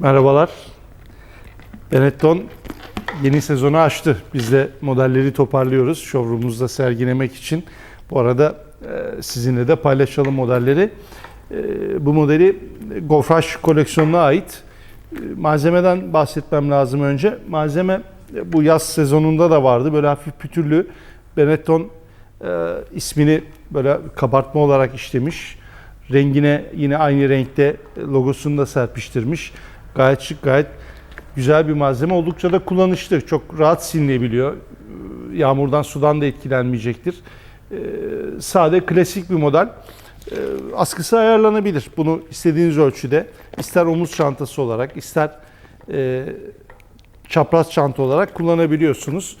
Merhabalar. Benetton yeni sezonu açtı. Biz de modelleri toparlıyoruz showroom'umuzda sergilemek için. Bu arada e, sizinle de paylaşalım modelleri. E, Bu modeli Gofraş koleksiyonuna ait. E, Malzemeden bahsetmem lazım önce. Malzeme bu yaz sezonunda da vardı. Böyle hafif pütürlü Benetton ismini böyle kabartma olarak işlemiş. Rengine yine aynı renkte logosunu da serpiştirmiş. Gayet şık, gayet güzel bir malzeme. Oldukça da kullanışlı. Çok rahat silinebiliyor. Yağmurdan, sudan da etkilenmeyecektir. Ee, Sade, klasik bir model. Ee, Askısı ayarlanabilir. Bunu istediğiniz ölçüde. ister omuz çantası olarak, ister e, çapraz çanta olarak kullanabiliyorsunuz.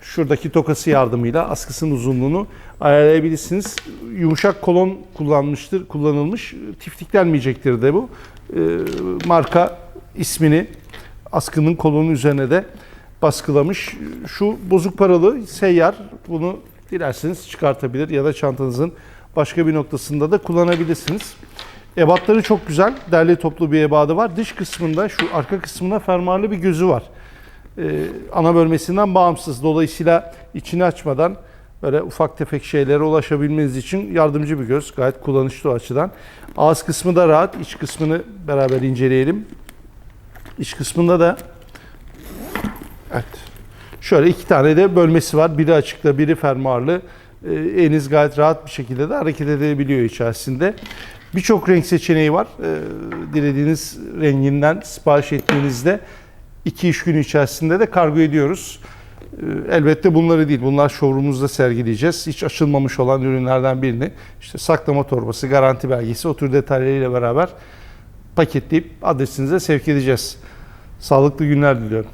Şuradaki tokası yardımıyla askısının uzunluğunu ayarlayabilirsiniz. Yumuşak kolon kullanmıştır, kullanılmış. Tiftiklenmeyecektir de bu. Ee, marka ismini askının kolonun üzerine de baskılamış. Şu bozuk paralı seyyar bunu dilerseniz çıkartabilir ya da çantanızın başka bir noktasında da kullanabilirsiniz. Ebatları çok güzel. Derli toplu bir ebadı var. Dış kısmında şu arka kısmında fermuarlı bir gözü var. Ee, ana bölmesinden bağımsız. Dolayısıyla içini açmadan böyle ufak tefek şeylere ulaşabilmeniz için yardımcı bir göz. Gayet kullanışlı o açıdan. Ağız kısmı da rahat. İç kısmını beraber inceleyelim. İç kısmında da evet. Şöyle iki tane de bölmesi var. Biri açıkta, biri fermuarlı. Ee, eliniz gayet rahat bir şekilde de hareket edebiliyor içerisinde. Birçok renk seçeneği var. Ee, dilediğiniz renginden sipariş ettiğinizde 2-3 gün içerisinde de kargo ediyoruz. Ee, Elbette bunları değil. Bunlar showroom'umuzda sergileyeceğiz. Hiç açılmamış olan ürünlerden birini işte saklama torbası, garanti belgesi o tür detaylarıyla beraber paketleyip adresinize sevk edeceğiz. Sağlıklı günler diliyorum.